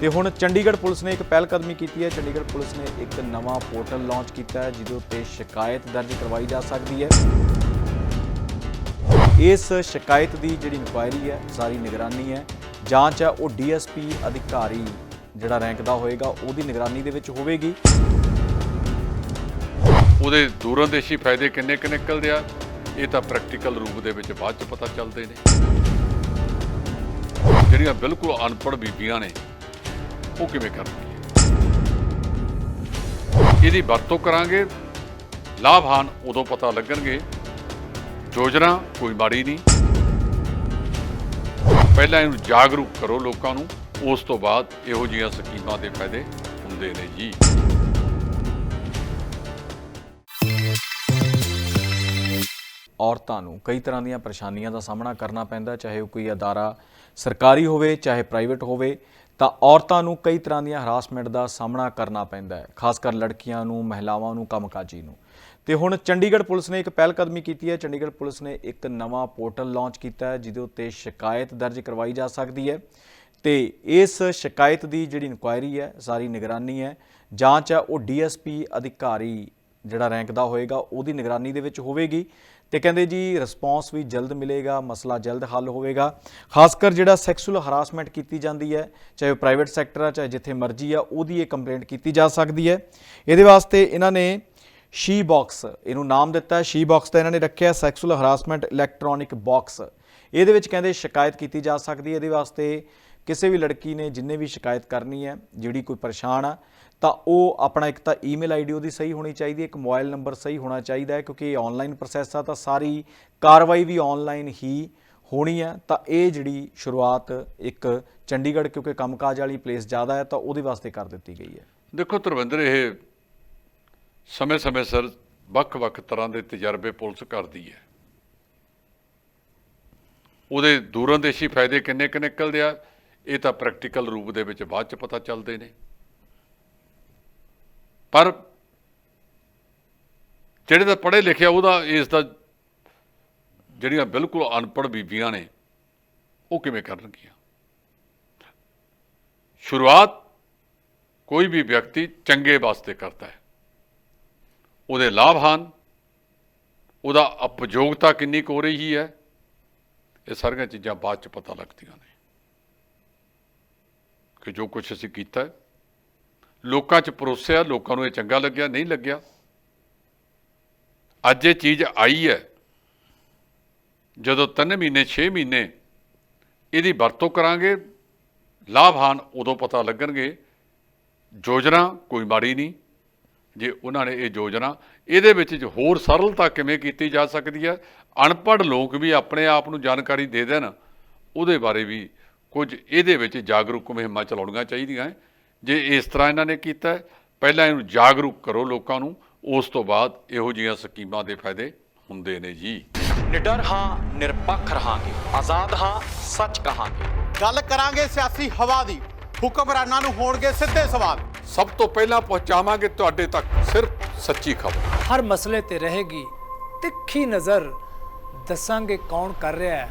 ਤੇ ਹੁਣ ਚੰਡੀਗੜ੍ਹ ਪੁਲਿਸ ਨੇ ਇੱਕ ਪਹਿਲ ਕਦਮੀ ਕੀਤੀ ਹੈ। ਚੰਡੀਗੜ੍ਹ ਪੁਲਿਸ ਨੇ ਇੱਕ ਨਵਾਂ ਪੋਰਟਲ ਲਾਂਚ ਕੀਤਾ ਹੈ, ਜਿਹਦੇ ਉੱਤੇ ਸ਼ਿਕਾਇਤ ਦਰਜ ਕਰਵਾਈ ਜਾ ਸਕਦੀ ਹੈ। ਇਸ ਸ਼ਿਕਾਇਤ ਦੀ ਜਿਹੜੀ ਇਨਕੁਆਇਰੀ ਹੈ, ਸਾਰੀ ਨਿਗਰਾਨੀ ਹੈ। ਜਾਂਚ ਹੈ, ਉਹ ਡੀਐਸਪੀ ਅਧਿਕਾਰੀ ਜਿਹੜਾ ਰੈਂਕ ਦਾ ਹੋਏਗਾ, ਉਹਦੀ ਨਿਗਰਾਨੀ ਦੇ ਵਿੱਚ ਹੋਵੇਗੀ। ਉਹਦੇ ਦੂਰੰਦੇਸ਼ੀ ਫਾਇਦੇ ਕਿੰਨੇ ਕੁ ਨਿਕਲਦੇ ਆ, ਇਹ ਤਾਂ ਪ੍ਰੈਕਟੀਕਲ ਰੂਪ ਦੇ ਵਿੱਚ ਬਾਅਦ ਚ ਪਤਾ ਚੱਲਦੇ ਨੇ। ਜਿਹੜੀਆਂ ਬਿਲਕੁਲ ਅਨਪੜ੍ਹ ਬੀਬੀਆਂ ਨੇ ਉਹ ਕਿਵੇਂ ਕਰਨਗੇ? ਇਹਦੀ ਵਰਤੋਂ ਕਰਾਂਗੇ ਲਾਭਾਨ ਉਦੋਂ ਪਤਾ ਲੱਗਣਗੇ, ਯੋਜਨਾ ਕੋਈ ਮਾੜੀ ਨਹੀਂ। ਪਹਿਲਾਂ ਇਹਨੂੰ ਜਾਗਰੂਕ ਕਰੋ ਲੋਕਾਂ ਨੂੰ, ਉਸ ਤੋਂ ਬਾਅਦ ਇਹੋ ਜਿਹੀਆਂ ਸਕੀਮਾਂ ਦੇ ਫਾਇਦੇ ਹੁੰਦੇ ਨੇ ਜੀ। ਔਰਤਾਂ ਨੂੰ ਕਈ ਤਰ੍ਹਾਂ ਦੀਆਂ ਪਰੇਸ਼ਾਨੀਆਂ ਦਾ ਸਾਹਮਣਾ ਕਰਨਾ ਪੈਂਦਾ, ਚਾਹੇ ਉਹ ਕੋਈ ਅਦਾਰਾ ਸਰਕਾਰੀ ਹੋਵੇ, ਚਾਹੇ ਪ੍ਰਾਈਵੇਟ ਹੋਵੇ। ਤਾਂ ਔਰਤਾਂ ਨੂੰ ਕਈ ਤਰ੍ਹਾਂ ਦੀਆਂ ਹਰਾਸਮੈਂਟ ਦਾ ਸਾਹਮਣਾ ਕਰਨਾ ਪੈਂਦਾ ਹੈ, ਖਾਸ ਕਰ ਲੜਕੀਆਂ ਨੂੰ, ਮਹਿਲਾਵਾਂ ਨੂੰ, ਕੰਮਕਾਜੀ ਨੂੰ। ਤੇ ਹੁਣ ਚੰਡੀਗੜ੍ਹ ਪੁਲਿਸ ਨੇ ਇੱਕ ਪਹਿਲ ਕਦਮੀ ਕੀਤੀ ਹੈ। ਚੰਡੀਗੜ੍ਹ ਪੁਲਿਸ ਨੇ ਇੱਕ ਨਵਾਂ ਪੋਰਟਲ ਲਾਂਚ ਕੀਤਾ ਹੈ, ਜਿਹਦੇ ਉੱਤੇ ਸ਼ਿਕਾਇਤ ਦਰਜ ਕਰਵਾਈ ਜਾ ਸਕਦੀ ਹੈ। ਤੇ ਇਸ ਸ਼ਿਕਾਇਤ ਦੀ ਜਿਹੜੀ ਇਨਕੁਆਇਰੀ ਹੈ, ਸਾਰੀ ਨਿਗਰਾਨੀ ਹੈ। ਜਾਂਚ ਹੈ, ਉਹ ਡੀਐਸਪੀ ਅਧਿਕਾਰੀ ਜਿਹੜਾ ਰੈਂਕ ਦਾ ਹੋਏਗਾ, ਉਹਦੀ ਨਿਗਰਾਨੀ ਦੇ ਵਿੱਚ ਹੋਵੇਗੀ। ਤੇ ਕਹਿੰਦੇ ਜੀ ਰਿਸਪੌਂਸ ਵੀ ਜਲਦ ਮਿਲੇਗਾ, ਮਸਲਾ ਜਲਦ ਹੱਲ ਹੋਵੇਗਾ। ਖਾਸ ਕਰ ਜਿਹੜਾ ਸੈਕਸੁਅਲ ਹਰਾਸਮੈਂਟ ਕੀਤੀ ਜਾਂਦੀ ਹੈ, ਚਾਹੇ ਉਹ ਪ੍ਰਾਈਵੇਟ ਸੈਕਟਰ ਆ, ਚਾਹੇ ਜਿੱਥੇ ਮਰਜ਼ੀ ਆ, ਉਹਦੀ ਇਹ ਕੰਪਲੇਂਟ ਕੀਤੀ ਜਾ ਸਕਦੀ ਹੈ। ਇਹਦੇ ਵਾਸਤੇ ਇਹਨਾਂ ਨੇ ਸ਼ੀ ਬਾਕਸ ਇਹਨੂੰ ਨਾਮ ਦਿੱਤਾ ਸ਼ੀ ਬਾਕਸ ਦਾ ਇਹਨਾਂ ਨੇ ਰੱਖਿਆ ਸੈਕਸੁਅਲ ਹਰਾਸਮੈਂਟ ਇਲੈਕਟ੍ਰੋਨਿਕ ਬਾਕਸ ਇਹਦੇ ਵਿੱਚ ਕਹਿੰਦੇ ਸ਼ਿਕਾਇਤ ਕੀਤੀ ਜਾ ਸਕਦੀ ਹੈ, ਇਹਦੇ ਵਾਸਤੇ ਕਿਸੇ ਵੀ ਲੜਕੀ ਨੇ ਜਿੰਨੇ ਵੀ ਸ਼ਿਕਾਇਤ ਕਰਨੀ ਹੈ, ਜਿਹੜੀ ਕੋਈ ਪਰੇਸ਼ਾਨ ਆ ਤਾਂ ਉਹ ਆਪਣਾ ਇੱਕ ਤਾਂ ਈਮੇਲ ਆਈਡੀ ਉਹਦੀ ਸਹੀ ਹੋਣੀ ਚਾਹੀਦੀ ਹੈ, ਇੱਕ ਮੋਬਾਈਲ ਨੰਬਰ ਸਹੀ ਹੋਣਾ ਚਾਹੀਦਾ ਹੈ, ਕਿਉਂਕਿ ਇਹ ਆਨਲਾਈਨ ਪ੍ਰੋਸੈਸ ਆ ਤਾਂ ਸਾਰੀ ਕਾਰਵਾਈ ਵੀ ਆਨਲਾਈਨ ਹੀ ਹੋਣੀ ਹੈ। ਤਾਂ ਇਹ ਜਿਹੜੀ ਸ਼ੁਰੂਆਤ ਇੱਕ ਚੰਡੀਗੜ੍ਹ ਕਿਉਂਕਿ ਕੰਮਕਾਜ ਵਾਲੀ ਪਲੇਸ ਜ਼ਿਆਦਾ ਹੈ, ਤਾਂ ਉਹਦੇ ਵਾਸਤੇ ਕਰ ਦਿੱਤੀ ਗਈ ਹੈ। ਦੇਖੋ ਧਰਵਿੰਦਰ ਇਹ ਸਮੇਂ-ਸਮੇਂ ਸਿਰ ਵੱਖ-ਵੱਖ ਤਰ੍ਹਾਂ ਦੇ ਤਜਰਬੇ ਪੁਲਿਸ ਕਰਦੀ ਹੈ। ਉਹਦੇ ਦੂਰੰਦੇਸ਼ੀ ਫਾਇਦੇ ਕਿੰਨੇ ਕੁ ਨਿਕਲਦੇ ਆ, ਇਹ ਤਾਂ ਪ੍ਰੈਕਟੀਕਲ ਰੂਪ ਦੇ ਵਿੱਚ ਬਾਅਦ ਚ ਪਤਾ ਚੱਲਦੇ ਨੇ। ਪਰ ਜਿਹੜੇ ਤਾਂ ਪੜ੍ਹੇ ਲਿਖਿਆ ਉਹਦਾ ਇਸ ਦਾ ਜਿਹੜੀਆਂ ਬਿਲਕੁਲ ਅਨਪੜ੍ਹ ਬੀਬੀਆਂ ਨੇ, ਉਹ ਕਿਵੇਂ ਕਰਨਗੀਆਂ? ਸ਼ੁਰੂਆਤ ਕੋਈ ਵੀ ਵਿਅਕਤੀ ਚੰਗੇ ਵਾਸਤੇ ਕਰਦਾ ਹੈ। ਉਹਦੇ ਲਾਭ ਹਨ ਉਹਦਾ ਉਪਯੋਗਤਾ ਕਿੰਨੀ ਕੁ ਹੋ ਰਹੀ ਹੈ, ਇਹ ਸਾਰੀਆਂ ਚੀਜ਼ਾਂ ਬਾਅਦ ਚ ਪਤਾ ਲੱਗਦੀਆਂ ਨੇ। ਕਿ ਜੋ ਕੁਝ ਅਸੀਂ ਕੀਤਾ ਲੋਕਾਂ ਚ ਪਰੋਸਿਆ ਲੋਕਾਂ ਨੂੰ ਇਹ ਚੰਗਾ ਲੱਗਿਆ, ਨਹੀਂ ਲੱਗਿਆ ਅੱਜ ਇਹ ਚੀਜ਼ ਆਈ ਹੈ, ਜਦੋਂ 3 ਮਹੀਨੇ 6 ਮਹੀਨੇ ਇਹਦੀ ਵਰਤੋਂ ਕਰਾਂਗੇ ਲਾਭਾਨ ਉਦੋਂ ਪਤਾ ਲੱਗਣਗੇ, ਯੋਜਨਾ ਕੋਈ ਮਾੜੀ ਨਹੀਂ, ਜੇ ਉਹਨਾਂ ਨੇ ਇਹ ਯੋਜਨਾ, ਇਹਦੇ ਵਿੱਚ ਹੋਰ ਸਰਲਤਾ ਕਿਵੇਂ ਕੀਤੀ ਜਾ ਸਕਦੀ ਹੈ ਅਨਪੜ੍ਹ ਲੋਕ ਵੀ ਆਪਣੇ ਆਪ ਨੂੰ ਜਾਣਕਾਰੀ ਦੇ ਦੇਣ, ਉਹਦੇ ਬਾਰੇ ਵੀ ਕੁਝ ਇਹਦੇ ਵਿੱਚ ਜਾਗਰੂਕ ਮੁਹਿੰਮਾਂ ਚਲਾਉਣੀਆਂ ਚਾਹੀਦੀਆਂ ਹੈ। ਜੇ ਇਸ ਤਰ੍ਹਾਂ ਇਹਨਾਂ ਨੇ ਕੀਤਾ ਹੈ, ਪਹਿਲਾਂ ਇਹਨੂੰ ਜਾਗਰੂਕ ਕਰੋ ਲੋਕਾਂ ਨੂੰ ਉਸ ਤੋਂ ਬਾਅਦ ਇਹੋ ਜਿਹੀਆਂ ਸਕੀਮਾਂ ਦੇ ਫਾਇਦੇ ਹੁੰਦੇ ਨੇ ਜੀ। ਨਿਡਰ ਹਾਂ ਨਿਰਪੱਖ ਰਹਾਂਗੇ। ਆਜ਼ਾਦ ਹਾਂ ਸੱਚ ਕਹਾਂਗੇ। ਗੱਲ ਕਰਾਂਗੇ ਸਿਆਸੀ ਹਵਾ ਦੀ। ਹੁਕਮਰਾਨਾਂ ਨੂੰ ਹੋਣਗੇ ਸਿੱਧੇ ਸਵਾਲ। ਸਭ ਤੋਂ ਪਹਿਲਾਂ ਪਹੁੰਚਾਵਾਂਗੇ ਤੁਹਾਡੇ ਤੱਕ ਸਿਰਫ ਸੱਚੀ ਖਬਰ। ਹਰ ਮਸਲੇ ਤੇ ਰਹੇਗੀ ਤਿੱਖੀ ਨਜ਼ਰ। ਦੱਸਾਂਗੇ ਕੌਣ ਕਰ ਰਿਹਾ ਹੈ।